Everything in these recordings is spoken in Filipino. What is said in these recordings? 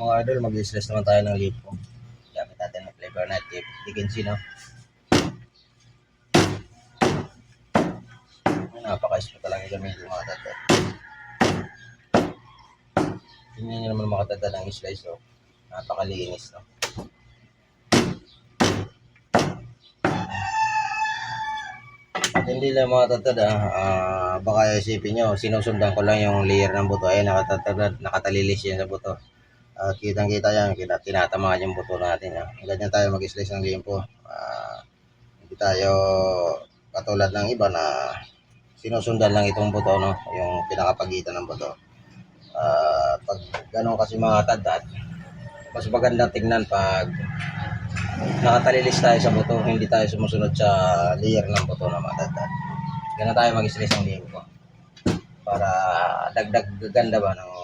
mga idol, mag-slice naman tayo ng lipo. Gamit natin ng flavor na tip. Dickinsi, no? Napaka-smooth talaga yung gamitin mga tatay. Tingnan nyo naman mga tatay ng slice, oh. Napakalinis, no? At hindi lang mga tatad, ah, ah, baka isipin nyo, sinusundan ko lang yung layer ng buto. Ay, nakatatad, nakatalilis yan sa buto. At kitang kita yan, kita, tinatamaan yung buto natin. Ah. Ganyan tayo mag-slice ng limpo. Ah, hindi tayo katulad ng iba na sinusundan lang itong buto, no? yung pinakapagitan ng buto. Ah, pag ganun kasi mga tadad, mas maganda tingnan pag nakatalilis tayo sa buto, hindi tayo sumusunod sa layer ng buto na matata. Ganun tayo mag-slice ng limpo. Para dagdag ganda ba ng uh.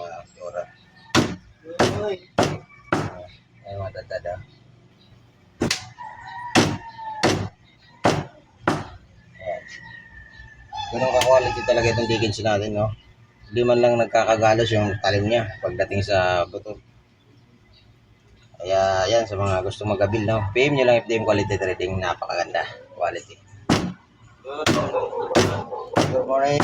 Ay, matata Ayan. Ganun ka-quality talaga itong Dickinson natin, no? Hindi man lang nagkakagalos yung talim niya pagdating sa buto. Kaya yan sa mga gusto magabil no. PM nyo lang FDM quality trading napakaganda quality. Good morning.